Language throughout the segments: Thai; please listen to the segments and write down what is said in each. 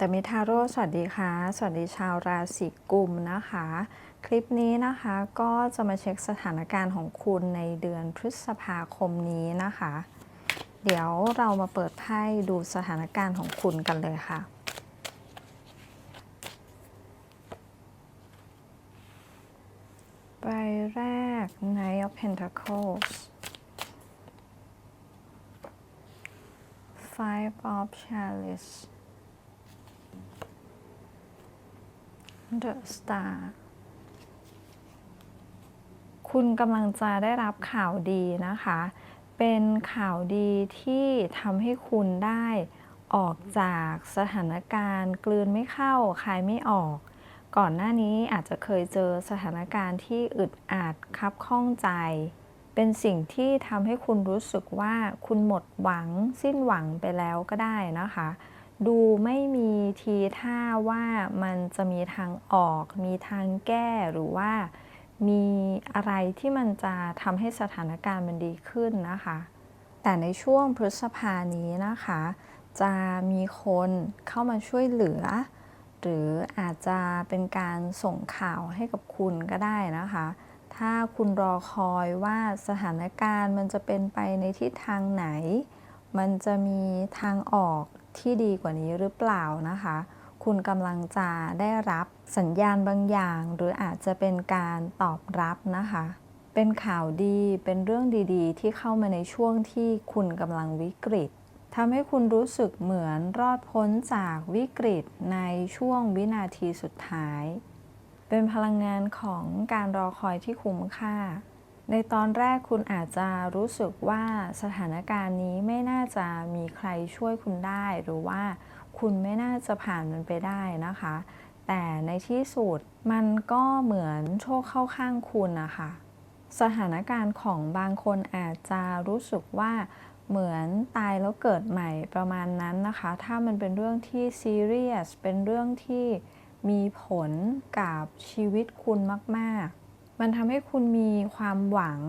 แต่มิทาโร่สวัสดีค่ะ สวัสดีชาวราศีกุมนะคะ คลิปนี้นะคะก็จะมาเช็คสถานการณ์ของคุณในเดือนพฤษภาคมนี้นะคะ เดี๋ยวเรามาเปิดไพ่ดูสถานการณ์ของคุณกันเลยค่ะใบแรก Knight of Pentacles Five of Chalice The Star คุณกำลังจะได้รับข่าวดีนะคะ เป็นข่าวดีที่ทำให้คุณได้ออกจากสถานการณ์ กลืนไม่เข้าคายไม่ออก ก่อนหน้านี้อาจจะเคยเจอสถานการณ์ที่อึดอัดคับข้องใจ เป็นสิ่งที่ทำให้คุณรู้สึกว่าคุณหมดหวังสิ้นหวังไปแล้วก็ได้นะคะ ดูไม่มีทีท่าว่ามันจะมีทางออก มีทางแก้หรือว่ามีอะไรที่มันจะทำให้สถานการณ์มันดีขึ้นนะคะ แต่ในช่วงพฤษภานี้นะคะ จะมีคนเข้ามาช่วยเหลือ หรืออาจจะเป็นการส่งข่าวให้กับคุณก็ได้นะคะ ถ้าคุณรอคอยว่าสถานการณ์มันจะเป็นไปในทิศทางไหน มันจะมีทางออก ที่ดีกว่านี้หรือเปล่านะคะ คุณกำลังจะได้รับสัญญาณบางอย่าง หรืออาจจะเป็นการตอบรับนะคะ เป็นข่าวดีเป็นเรื่องดีๆ ที่เข้ามาในช่วงที่คุณกำลังวิกฤตทำให้คุณรู้สึกเหมือนรอดพ้นจากวิกฤตในช่วงวินาทีสุดท้าย เป็นพลังงานของการรอคอยที่คุ้มค่า ในตอนแรกคุณอาจจะรู้สึกว่าสถานการณ์นี้ไม่น่าจะมีใครช่วยคุณได้ หรือว่าคุณไม่น่าจะผ่านมันไปได้นะคะ แต่ในที่สุดมันก็เหมือนโชคเข้าข้างคุณนะคะสถานการณ์ของบางคนอาจจะรู้สึกว่าเหมือนตายแล้วเกิดใหม่ประมาณนั้นนะคะ ถ้ามันเป็นเรื่องที่ซีเรียสเป็นเรื่องที่มีผลกับชีวิตคุณมาก ๆ มันทำให้คุณมีความหวัง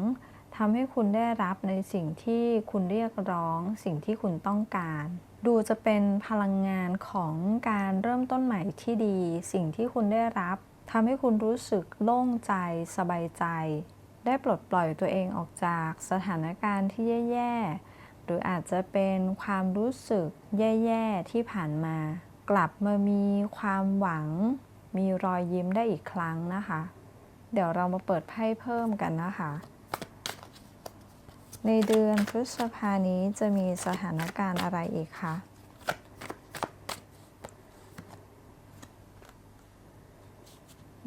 ทำให้คุณได้รับในสิ่งที่คุณเรียกร้อง สิ่งที่คุณต้องการ ดูจะเป็นพลังงานของการเริ่มต้นใหม่ที่ดี สิ่งที่คุณได้รับทำให้คุณรู้สึกโล่งใจ สบายใจ ได้ปลดปล่อยตัวเองออกจากสถานการณ์ที่แย่ๆ หรืออาจจะเป็นความรู้สึกแย่ๆ ที่ผ่านมา กลับมามีความหวัง มีรอยยิ้มได้อีกครั้งนะคะ เดี๋ยวเรามาเปิดไพ่เพิ่มกันนะคะ ในเดือนพฤษภานี้จะมีสถานการณ์อะไรอีกคะ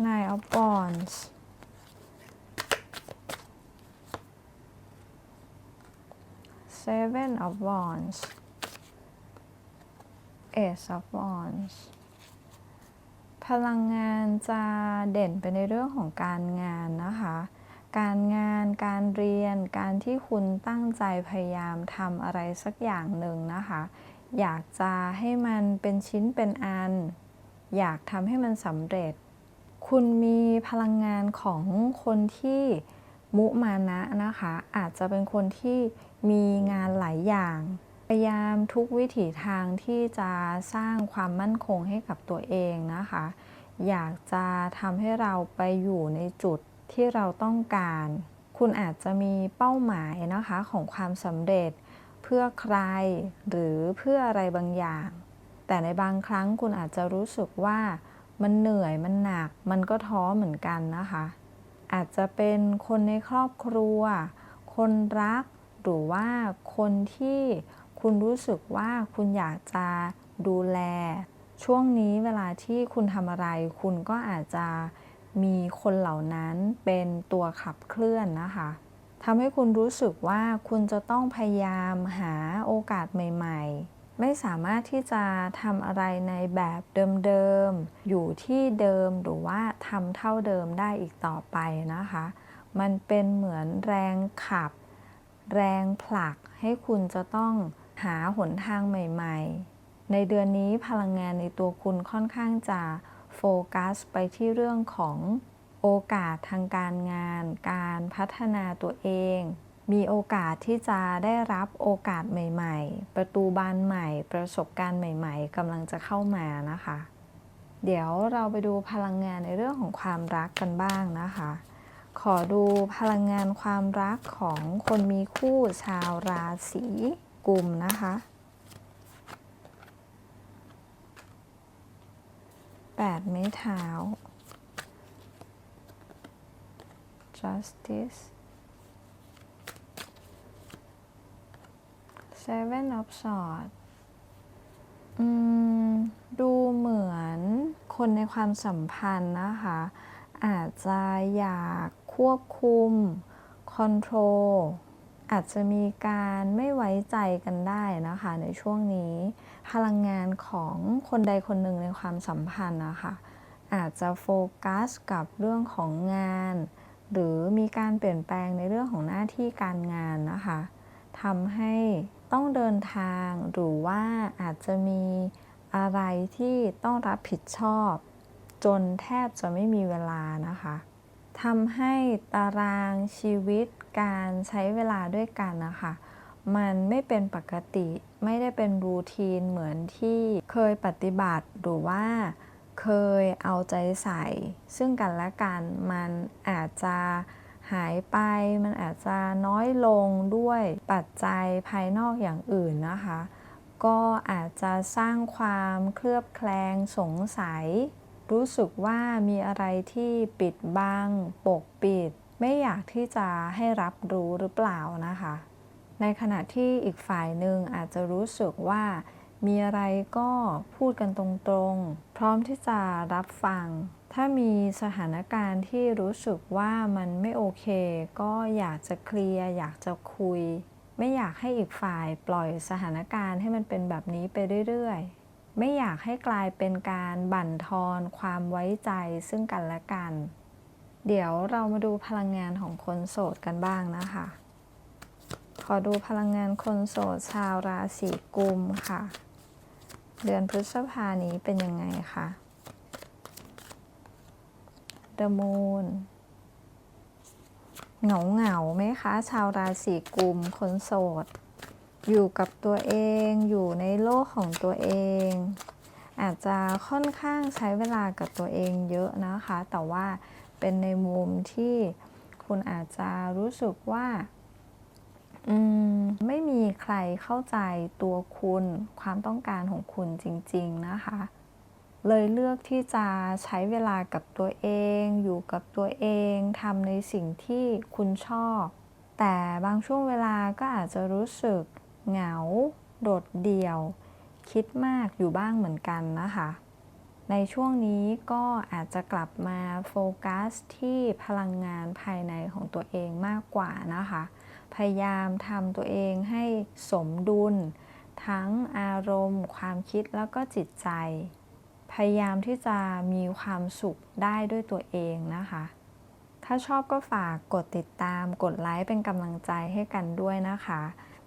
Nine of Wands Seven of Wands Ace of Wands พลังงานจะเด่นไปในเรื่องของการงานนะคะ การงานการเรียน การที่คุณตั้งใจพยายามทำอะไรสักอย่างหนึ่งนะคะ อยากจะให้มันเป็นชิ้นเป็นอัน อยากทำให้มันสำเร็จ คุณมีพลังงานของคนที่มุมานะนะคะ อาจจะเป็นคนที่มีงานหลายอย่าง พยายามทุกวิถีทางที่จะสร้างความมั่นคงให้กับตัวเองนะคะ อยากจะทำให้เราไปอยู่ในจุดที่เราต้องการ คุณอาจจะมีเป้าหมายนะคะของความสำเร็จเพื่อใครหรือเพื่ออะไรบางอย่าง แต่ในบางครั้งคุณอาจจะรู้สึกว่ามันเหนื่อยมันหนัก มันก็ท้อเหมือนกันนะคะ อาจจะเป็นคนในครอบครัว คนรักหรือว่าคนที่ คุณรู้สึกว่าคุณอยากจะดูแล ช่วงนี้เวลาที่คุณทำอะไร คุณก็อาจจะมีคนเหล่านั้นเป็นตัวขับเคลื่อนนะคะทำให้คุณรู้สึกว่าคุณจะต้องพยายามหาโอกาสใหม่ ๆ ไม่สามารถที่จะทำอะไรในแบบเดิมๆ อยู่ที่เดิมหรือว่าทำเท่าเดิมได้อีกต่อไปนะคะ มันเป็นเหมือนแรงขับ แรงผลักให้คุณจะต้อง หาหนทางใหม่ๆ ในเดือนนี้พลังงานในตัวคุณค่อนข้างจะโฟกัสไปที่เรื่องของโอกาสทางการงาน การพัฒนาตัวเองมมีโอกาสที่จะได้รับโอกาสใหม่ ๆ ประตูบานใหม่ ประสบการณ์ใหม่ ๆกำลังจะเข้ามานะคะ เดี๋ยวเราไปดูพลังงานในเรื่องของความรักกันบ้างนะคะ ขอดูพลังงานความรักของคนมีคู่ชาวราศี กลุ่มนะคะ แปดไม้เท้า justice seven of swords ดูเหมือนคนในความสัมพันธ์นะคะ อาจจะอยากควบคุม control อาจจะมีการไม่ไว้ใจกันได้นะคะในช่วงนี้ พลังงานของคนใดคนหนึ่งในความสัมพันธ์นะคะอาจจะโฟกัสกับเรื่องของงาน หรือมีการเปลี่ยนแปลงในเรื่องของหน้าที่การงานนะคะทำให้ต้องเดินทางหรือว่าอาจจะมีอะไรที่ต้องรับผิดชอบ จนแทบจะไม่มีเวลานะคะ ทำให้ตารางชีวิตการใช้เวลาด้วยกันนะคะมันไม่เป็นปกติไม่ได้เป็นรูทีนเหมือนที่เคยปฏิบัติหรือว่าเคยเอาใจใส่ ซึ่งกันและกันมันอาจจะหายไป มันอาจจะน้อยลงด้วยปัจจัยภายนอกอย่างอื่นนะคะ ก็อาจจะสร้างความเคลือบแคลงสงสัย รู้สึกว่ามีอะไรที่ปิดบังปกปิด ไม่อยากที่จะให้รับรู้หรือเปล่านะคะ ในขณะที่อีกฝ่ายหนึ่งอาจจะรู้สึกว่า มีอะไรก็พูดกันตรงๆ พร้อมที่จะรับฟัง ถ้ามีสถานการณ์ที่รู้สึกว่ามันไม่โอเค ก็อยากจะเคลียร์อยากจะคุย ไม่อยากให้อีกฝ่ายปล่อยสถานการณ์ให้มันเป็นแบบนี้ไปเรื่อยๆ ไม่อยากให้กลายเป็นการบั่นทอนความไว้ใจซึ่งกันและกัน เดี๋ยวเรามาดูพลังงานของคนโสดกันบ้างนะคะ ขอดูพลังงานคนโสดชาวราศีกุมค่ะ เดือนพฤษภานี้เป็นยังไงคะ The Moon เหงาเหงาไหมคะ ชาวราศีกุมคนโสด อยู่กับตัวเองอยู่ในโลกของตัวเอง อาจจะค่อนข้างใช้เวลากับตัวเองเยอะนะคะ แต่ว่าเป็นในมุมที่คุณอาจจะรู้สึกว่าอืมไม่มีใครเข้าใจตัวคุณความต้องการของคุณจริง ๆ นะคะ เลยเลือกที่จะใช้เวลากับตัวเอง อยู่กับตัวเองทำในสิ่งที่คุณชอบ แต่บางช่วงเวลาก็อาจจะรู้สึก เหงา โดดเดี่ยว คิดมากอยู่บ้างเหมือนกันนะคะ ในช่วงนี้ก็อาจจะกลับมาโฟกัสที่พลังงานภายในของตัวเองมากกว่านะคะ พยายามทำตัวเองให้สมดุล ทั้งอารมณ์ ความคิดแล้วก็จิตใจ พยายามที่จะมีความสุขได้ด้วยตัวเองนะคะถ้าชอบก็ฝากกดติดตามกดไลค์เป็นกำลังใจให้กันด้วยนะคะ